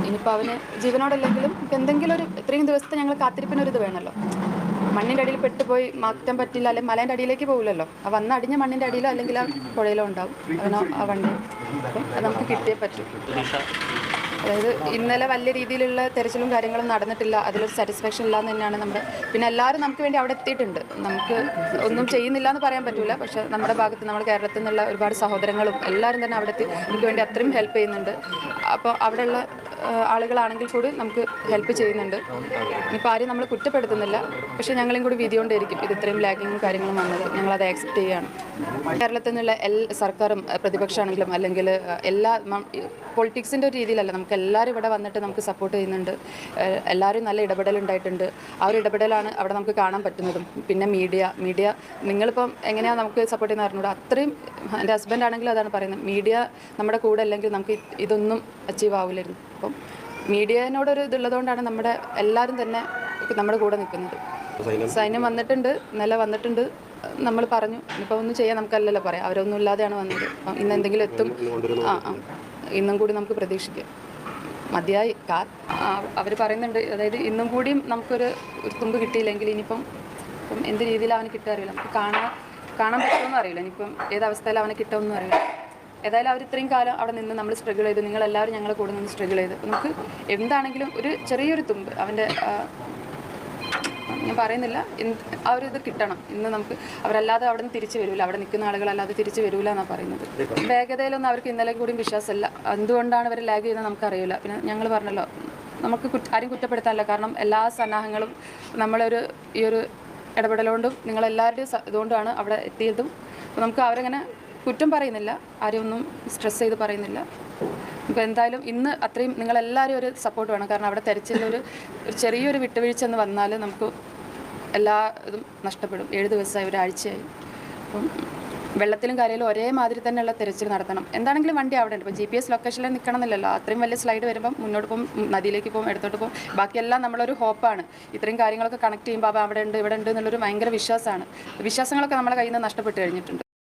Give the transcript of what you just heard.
ഇനിയിപ്പോൾ അവന് ജീവനോടല്ലെങ്കിലും എന്തെങ്കിലും ഒരു ഇത്രയും ദിവസത്തെ ഞങ്ങൾ കാത്തിരിപ്പിനൊരിത് വേണമല്ലോ മണ്ണിന്റെ അടിയിൽ പെട്ടുപോയി മാറ്റാൻ പറ്റില്ല അല്ലെങ്കിൽ മലേന്റെ അടിയിലേക്ക് പോകില്ലല്ലോ ആ വന്ന് അടിഞ്ഞ മണ്ണിന്റെ അടിയിലോ അല്ലെങ്കിൽ ആ പുഴയിലോ ഉണ്ടാവും. അവനോ ആ വണ്ടി. അപ്പം അത് നമുക്ക് കിട്ടിയേ പറ്റൂ. അതായത് ഇന്നലെ വലിയ രീതിയിലുള്ള തെരച്ചിലും കാര്യങ്ങളും നടന്നിട്ടില്ല. അതിലൊരു സാറ്റിസ്ഫാക്ഷൻ ഇല്ല എന്ന് തന്നെയാണ് നമ്മുടെ പിന്നെ എല്ലാവരും നമുക്ക് വേണ്ടി അവിടെ എത്തിയിട്ടുണ്ട്. നമുക്ക് ഒന്നും ചെയ്യുന്നില്ല എന്ന് പറയാൻ പറ്റില്ല പക്ഷെ നമ്മുടെ ഭാഗത്ത് നമ്മുടെ കേരളത്തിൽ നിന്നുള്ള ഒരുപാട് സഹോദരങ്ങളും എല്ലാവരും തന്നെ അവിടെ എത്തി നമുക്ക് വേണ്ടി അത്രയും ഹെൽപ്പ് ചെയ്യുന്നുണ്ട്. അപ്പോൾ അവിടെയുള്ള ആളുകളാണെങ്കിൽ കൂടി നമുക്ക് ഹെൽപ്പ് ചെയ്യുന്നുണ്ട്. ഇപ്പോൾ ആരും നമ്മൾ കുറ്റപ്പെടുത്തുന്നില്ല. പക്ഷെ ഞങ്ങളും കൂടി വിധി കൊണ്ടേയിരിക്കും. ഇത് ഇത്രയും ലാഗിങ്ങും കാര്യങ്ങളും വന്നത്. ഞങ്ങളത് ആക്സെപ്റ്റ് ചെയ്യുകയാണ് കേരളത്തിൽ നിന്നുള്ള എല്ലാ സർക്കാരും പ്രതിപക്ഷമാണെങ്കിലും അല്ലെങ്കിൽ എല്ലാ പൊളിറ്റിക്സിന്റെ ഒരു രീതിയിലല്ല. നമുക്ക് എല്ലാവരും ഇവിടെ വന്നിട്ട് നമുക്ക് സപ്പോർട്ട് ചെയ്യുന്നുണ്ട്. എല്ലാവരും നല്ല ഇടപെടലുണ്ടായിട്ടുണ്ട് ആ ഒരു ഇടപെടലാണ് അവിടെ നമുക്ക് കാണാൻ പറ്റുന്നതും. പിന്നെ മീഡിയ മീഡിയ നിങ്ങളിപ്പം എങ്ങനെയാണ് നമുക്ക് സപ്പോർട്ട് ചെയ്യുന്ന അറിഞ്ഞൂടെ? അത്രയും എന്റെ ഹസ്ബൻഡ് ആണെങ്കിലും അതാണ് പറയുന്നത്. മീഡിയ നമ്മുടെ കൂടെ അല്ലെങ്കിൽ നമുക്ക് ഇത് ഇതൊന്നും അച്ചീവ് ആവില്ലായിരുന്നു അപ്പം മീഡിയനോടൊരു ഇതുള്ളതുകൊണ്ടാണ് നമ്മുടെ എല്ലാവരും തന്നെ നമ്മുടെ കൂടെ നിൽക്കുന്നത്. സൈന്യം വന്നിട്ടുണ്ട് ഇന്നലെ വന്നിട്ടുണ്ട്. നമ്മൾ പറഞ്ഞു ഇപ്പം ഒന്നും ചെയ്യാൻ നമുക്കല്ലല്ലോ പറയാം. അവരൊന്നും ഇല്ലാതെയാണ് വന്നത് ഇന്ന് എന്തെങ്കിലും എത്തും. ആ ആ. ഇന്നും കൂടി നമുക്ക് പ്രതീക്ഷിക്കാം. മതിയായി. അവർ പറയുന്നുണ്ട് അതായത് ഇന്നും കൂടിയും നമുക്കൊരു ഒരു തുമ്പ് കിട്ടിയില്ലെങ്കിൽ ഇനിയിപ്പം ഇപ്പം എന്ത് രീതിയിലാണ് അവന് കിട്ടുക അറിയില്ല നമുക്ക് കാണാൻ കാണാൻ പറ്റുമെന്നും അറിയില്ല. ഇനിയിപ്പം ഏത് അവസ്ഥയിൽ അവനെ കിട്ടുമെന്നും അറിയില്ല. ഏതായാലും അവർ ഇത്രയും കാലം അവിടെ നിന്ന് നമ്മൾ സ്ട്രഗിൾ ചെയ്തു. നിങ്ങളെല്ലാവരും ഞങ്ങളെ കൂടെ നിന്ന് സ്ട്രഗിൾ ചെയ്തു. നമുക്ക് എന്താണെങ്കിലും ഒരു ചെറിയൊരു തുമ്പ് അവന്റെ ഞാൻ പറയുന്നില്ല. അവരിത് കിട്ടണം. ഇന്ന് നമുക്ക് അവരല്ലാതെ അവിടെ നിന്ന് തിരിച്ചു വരില്ല അവിടെ നിൽക്കുന്ന ആളുകളല്ലാതെ തിരിച്ചു വരില്ല എന്നാണ് പറയുന്നത്. വേഗതയിലൊന്നും അവർക്ക് ഇന്നലെ കൂടിയും വിശ്വാസമല്ല. എന്തുകൊണ്ടാണ് അവർ ലാഗ് ചെയ്യുന്നത് നമുക്കറിയില്ല പിന്നെ ഞങ്ങൾ പറഞ്ഞല്ലോ നമുക്ക് ആരും കുറ്റപ്പെടുത്താനല്ല. കാരണം എല്ലാ സന്നാഹങ്ങളും നമ്മളൊരു ഈ ഒരു ഇടപെടലുകൊണ്ടും നിങ്ങളെല്ലാവരുടെയും ഇതുകൊണ്ടാണ് അവിടെ എത്തിയതും. നമുക്ക് അവരങ്ങനെ കുറ്റം പറയുന്നില്ല. ആരും ഒന്നും സ്ട്രെസ് ചെയ്ത് പറയുന്നില്ല. ഇപ്പോൾ എന്തായാലും ഇന്ന് അത്രയും നിങ്ങളെല്ലാവരും ഒരു സപ്പോർട്ട് വേണം. കാരണം അവിടെ തെരച്ചിലൊരു ചെറിയൊരു വിട്ടുവീഴ്ച എന്ന് വന്നാൽ നമുക്ക് എല്ലാ ഇതും നഷ്ടപ്പെടും. ഏഴ് ദിവസമായി ഒരാഴ്ചയായി. അപ്പം വെള്ളത്തിലും കരയിലും ഒരേമാതിരി തന്നെയുള്ള തിരച്ചിൽ നടത്തണം. എന്താണെങ്കിലും വണ്ടി അവിടെ ഉണ്ട്. ഇപ്പോൾ ജി പി എസ് ലൊക്കേഷനിൽ നിൽക്കണമെന്നില്ലല്ലോ അത്രയും വലിയ സ്ലൈഡ് വരുമ്പം മുന്നോട്ട് പോകും നദിയിലേക്ക് പോകും എടുത്തോട്ട് പോകും ബാക്കിയെല്ലാം നമ്മളൊരു ഹോപ്പാണ് ഇത്രയും കാര്യങ്ങളൊക്കെ കണക്ട് ചെയ്യുമ്പോൾ അവ അവിടെ ഉണ്ട് ഇവിടെ ഉണ്ട് എന്നുള്ളൊരു ഭയങ്കര വിശ്വാസമാണ്. വിശ്വാസങ്ങളൊക്കെ നമ്മളെ കയ്യിൽ നിന്ന് നഷ്ടപ്പെട്ട് കഴിഞ്ഞിട്ടുണ്ട്.